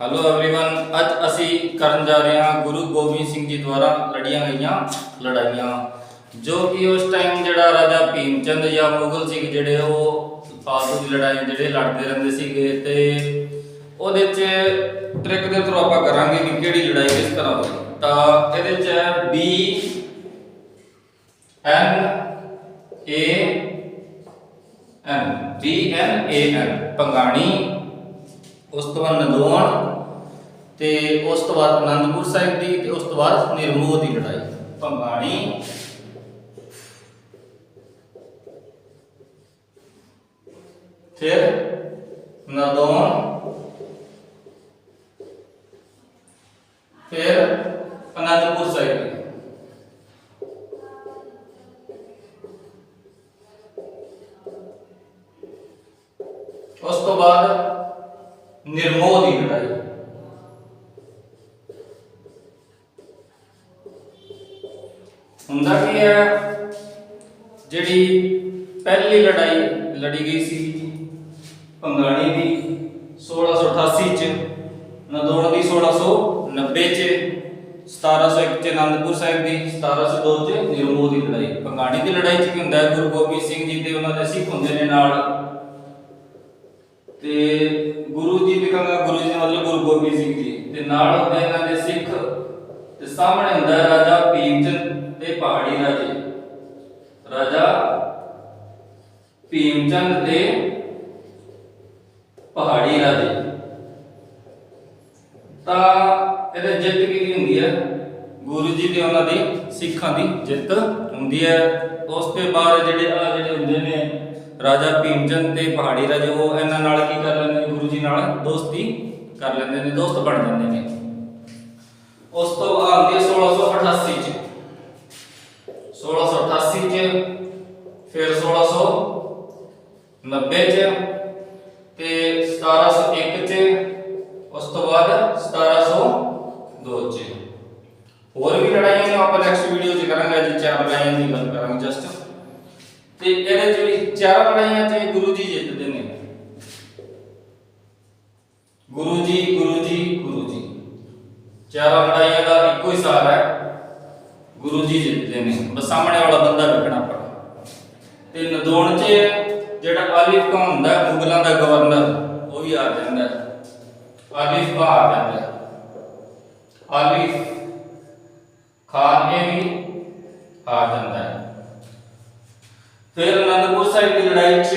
Hello everyone ਅੱਜ ਅਸੀਂ ਕਰਨ ਜਾ ਰਹੇ ਹਾਂ ਗੁਰੂ ਗੋਬਿੰਦ ਸਿੰਘ ਜੀ ਦੁਆਰਾ ਲੜੀਆਂ ਗਈਆਂ ਲੜਾਈਆਂ ਜੋ ਕਿ ਉਸ ਟਾਈਮ ਜਿਹੜਾ ਰਾਜਾ ਭੀਮ ਚੰਦ ਜਾਂ ਮੁਗਲ ਸਿੰਘ ਜਿਹੜੇ ਉਹ ਫਾਲਤੂ ਦੀ ਲੜਾਈ ਜਿਹੜੇ ਲੜਦੇ ਰਹਿੰਦੇ ਸੀਗੇ ਤੇ ਉਹਦੇ ਚ ਟ੍ਰਿਕ ਦੇ ਥਰੂ ਆਪਾਂ ਕਰਾਂਗੇ ਕਿ ਕਿਹੜੀ ਲੜਾਈ ਕਿਸ ਤਰ੍ਹਾਂ ਹੋਈ ਤਾਂ ਇਹਦੇ ਚ ਹੈ ਬੀ ਐਨ ਏ ਐਨ ਬੀ ਐਨ ਏ ਐਨ ਪੰਗਾਣੀ ਉਸ ਤੋਂ ਬਾਅਦ ਨਦੌਣ ਤੇ ਉਸ ਤੋਂ ਬਾਅਦ ਅਨੰਦਪੁਰ ਸਾਹਿਬ ਦੀ ਤੇ ਉਸ ਤੋਂ ਬਾਅਦ ਨਿਰਮੋਹ ਦੀ ਲੜਾਈ। ਭੰਗਾਣੀ। ਫਿਰ ਨਦੌਣ ਫਿਰ ਅਨੰਦਪੁਰ ਸਾਹਿਬ ਉਸ ਤੋਂ ਬਾਅਦ ਨਿਰਮੋਹ ਦੀ ਲੜਾਈ। ਹੁੰਦਾ ਕੀ ਹੈ? ਜਿਹੜੀ ਪਹਿਲੀ ਲੜਾਈ ਲੜੀ ਗਈ ਸੀ, ਪੰਗਾਣੀ ਦੀ 1688 ਚ ਨਦੌਣ ਦੀ 1690 ਚ 1701 ਚ ਆਨੰਦਪੁਰ ਸਾਹਿਬ ਦੀ 1702 ਚ ਨਿਰਮੋਹ ਦੀ ਲੜਾਈ। ਪੰਗਾਣੀ ਦੀ ਲੜਾਈ ਚ ਕੀ ਹੁੰਦਾ ਹੈ? ਗੁਰੂ ਗੋਬਿੰਦ ਸਿੰਘ ਜੀ ਤੇ ਉਹਨਾਂ ਦੇ ਸਿੱਖ ਹੁੰਦੇ ਨੇ ਨਾਲ। ਤੇ ਗੁਰੂ ਜੀ ਵੀ ਕਹਿੰਦਾ, ਗੁਰੂ ਜੀ ਮਤਲਬ ਗੁਰੂ ਗੋਬਿੰਦ ਸਿੰਘ ਜੀ। ਤੇ ਨਾਲ ਹੁੰਦੇ ਇਹਨਾਂ ਦੇ ਸਿੱਖ। ਤੇ ਸਾਹਮਣੇ ਹੁੰਦਾ ਰਾਜਾ ਭੀਮ ਤੇ ਪਹਾੜੀ ਰਾਜੇ। ਰਾਜਾ ਭੀਮ ਚੰਦ ਪਹਾੜੀ ਰਾਜੇ। ਤਾਂ ਇਹਦੇ ਜਿੱਤ ਕੀ ਹੁੰਦੀ ਹੈ? ਗੁਰੂ ਜੀ ਤੇ ਉਹਨਾਂ ਦੀ ਸਿੱਖਾਂ ਦੀ ਜਿੱਤ ਹੁੰਦੀ ਹੈ। ਉਸ ਤੋਂ ਬਾਅਦ ਜਿਹੜੇ ਆ ਜਿਹੜੇ ਹੁੰਦੇ ਨੇ ਰਾਜਾ ਭੀਮਚੰਦ ਤੇ ਪਹਾੜੀ ਰਾਜੇ, ਉਹ ਇਹਨਾਂ ਨਾਲ ਕੀ ਕਰ ਲੈਂਦੇ ਨੇ, ਗੁਰੂ ਜੀ ਨਾਲ ਦੋਸਤੀ ਕਰ ਲੈਂਦੇ ਨੇ, ਦੋਸਤ ਬਣ ਜਾਂਦੇ ਨੇ। ਉਸ ਤੋਂ ਬਾਅਦ ਆਉਂਦੀ ਹੈ 1688 ਚ 1688 ਚ, ਫਿਰ 1690 ਚ ਤੇ 1701 ਚ, ਉਸ ਤੋਂ ਬਾਅਦ 1702 ਚ। ਹੋਰ ਵੀ ਲੜਾਈਆਂ ਨੂੰ, ਆਪਾਂ ਨੈਕਸਟ ਵੀਡੀਓ ਚ ਕਰਾਂਗੇ ਜੀ ਚਾਰ ਲੜਾਈਆਂ ਦੀ ਗੱਲ ਕਰਾਂਗੇ ਜਸਟ ਤੇ ਇਹਦੇ ਚ ਚਾਰ ਲੜਾਈਆਂ ਚ ਗੁਰੂ ਜੀ ਜਿੱਤਦੇ ਨੇ। ਗੁਰੂ ਜੀ ਗੁਰੂ ਜੀ ਗੁਰੂ ਜੀ। ਚਾਰਾਂ ਲੜਾਈਆਂ ਦਾ ਇੱਕੋ ਹੀ ਸਾਰ ਹੈ। ਗੁਰੂ ਜੀ ਜਿੱਤਦੇ ਨੇ। ਬਸ ਸਾਹਮਣੇ ਵਾਲਾ ਬੰਦਾ ਵੇਖਣਾ ਪੜਾ ਤੇ ਨਦੌਣ ਚ ਜਿਹੜਾ ਆਲਿਫ ਖਾਨ ਹੁੰਦਾ, ਮੁਗਲਾਂ ਦਾ ਗਵਰਨਰ ਉਹ ਵੀ ਆ ਜਾਂਦਾ। ਆਲਿਫ ਖਾਨ ਆ ਜਾਂਦਾ। ਆਲਿਫ ਖਾਨ ਇਹ ਵੀ ਆ ਜਾਂਦਾ ਹੈ ਫਿਰ ਅਨੰਦਪੁਰ ਸਾਹਿਬ ਦੀ ਲੜਾਈ 'ਚ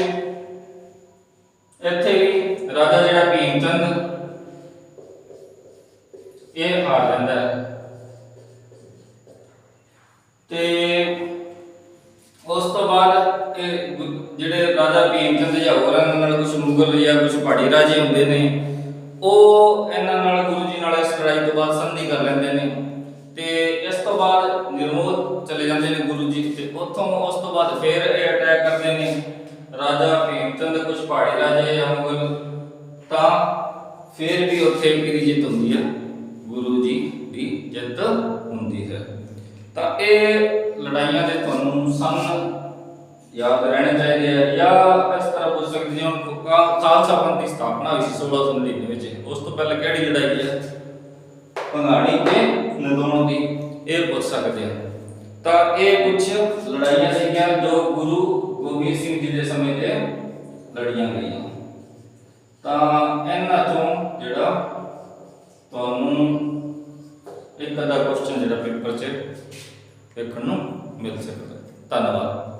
ਇੱਥੇ ਵੀ ਰਾਜਾ ਜਿਹੜਾ ਭੀਮਚੰਦ, ਇਹ ਹਾਰ ਜਾਂਦਾ ਤੇ ਉਸ ਤੋਂ ਬਾਅਦ ਇਹ ਗੁ- ਜਿਹੜੇ ਰਾਜਾ ਭੀਮ ਚੰਦ ਜਾਂ ਹੋਰਾਂ ਨਾਲ ਕੁਝ ਮੁਗਲ ਜਾਂ ਕੁਝ ਪਹਾੜੀ ਰਾਜੇ ਹੁੰਦੇ ਨੇ, ਉਹ ਇਹਨਾਂ ਨਾਲ ਗੁਰੂ ਜੀ ਨਾਲ ਇਸ ਲੜਾਈ ਤੋਂ ਬਾਅਦ ਸੰਧੀ ਕਰ ਲੈਂਦੇ ਤੋਂ ਬਾਅਦ ਨਿਰਮੋਹ ਚਲੇ ਜਾਂਦੇ ਨੇ ਗੁਰੂ ਜੀ ਤੇ ਉੱਥੋਂ ਉਸ ਤੋਂ ਬਾਅਦ ਫਿਰ ਇਹ ਅਟੈਕ ਕਰਦੇ ਨੇ ਰਾਜਾ ਭੀਮਚੰਦ ਕੁਝ ਪਹਾੜੀ ਰਾਜੇ ਜਾਂ ਮੁਗਲ ਤਾਂ ਫਿਰ ਵੀ ਉੱਥੇ ਕਿਹਦੀ ਜਿੱਤ ਹੁੰਦੀ ਹੈ ਗੁਰੂ ਜੀ ਦੀ ਜਿੱਤ ਹੁੰਦੀ ਹੈ। ਤਾਂ ਇਹ ਲੜਾਈਆਂ ਦੇ ਤੁਹਾਨੂੰ ਸੰਨ ਯਾਦ ਰਹਿਣੇ ਚਾਹੀਦੇ ਆ। ਜਾਂ ਇਸ ਤਰ੍ਹਾਂ ਪੁੱਛ ਸਕਦੇ ਹੋ ਖਾਲਸਾ ਪੰਥ ਦੀ ਸਥਾਪਨਾ ਹੋਈ ਸੀ 1699 ਵਿੱਚ ਉਸ ਤੋਂ ਪਹਿਲਾਂ ਕਿਹੜੀ ਲੜਾਈ ਹੈ ਭੰਗਾਣੀ ਤੇ ਨਦੌਣ ਦੀ। ਇਹ ਪੁੱਛ ਸਕਦੇ ਆ ਤਾਂ ਇਹ ਕੁਝ ਲੜਾਈਆਂ ਸੀਗੀਆਂ ਜੋ ਗੁਰੂ ਗੋਬਿੰਦ ਸਿੰਘ ਜੀ ਦੇ ਸਮੇਂ ਤੇ ਲੜੀਆਂ ਗਈਆਂ। ਤਾਂ ਇਹਨਾਂ ਤੋਂ ਜਿਹੜਾ ਤੁਹਾਨੂੰ ਇੱਕ ਅੱਧਾ ਕੁਐਸਚਨ ਜਿਹੜਾ ਪੇਪਰ 'ਚ ਦੇਖਣ ਨੂੰ ਮਿਲ ਸਕਦਾ। ਧੰਨਵਾਦ।